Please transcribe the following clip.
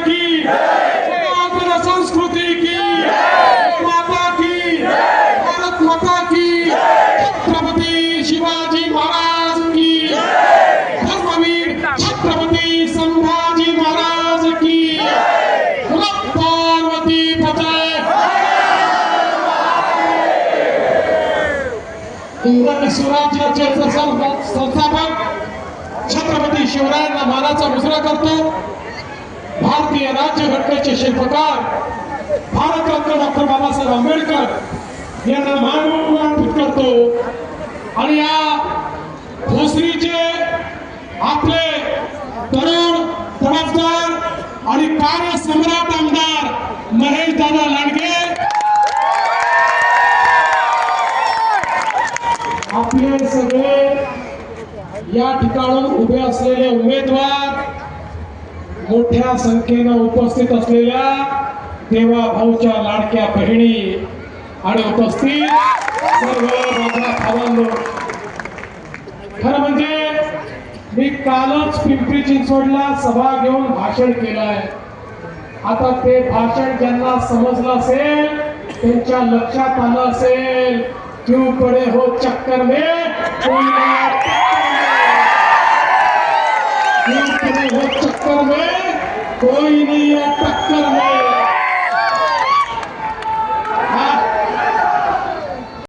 की संस्कृती की माता की भारत माता की छत्रपती शिवाजी महाराज की धर्मवीर छत्रपती संभाजी महाराज की पार्वती पतय। इंग्रज स्वराज्याचे संस्थापक छत्रपती शिवरायांना मानाचा दुसरा करतो. भारतीय राज्यघटनेचे शिल्पकार भारतरत्न डॉक्टर बाबासाहेब आंबेडकर यांना मान अर्पित करतो. आणि या भोसरीचे आपले तरुण तडफदार आणि कार्यसम्राट आमदार महेश दादा लांडगे. आपले सगळे या ठिकाणून उभे असलेले उमेदवार मोठ्या संख्येनं उपस्थित असलेल्या देवा भाऊच्या लाडक्या बहिणी आणि उपस्थित सर्व माझ्या भावांनो. खरं म्हणजे मी कालच पिंपरी चिंचवडला सभा घेऊन भाषण केलंय. आता ते भाषण ज्यांना समजलं असेल त्यांच्या लक्षात आलं असेल क्यू पडे हो चक्कर में कोई वो क्यों चक्कर में कोई नहीं है टक्कर में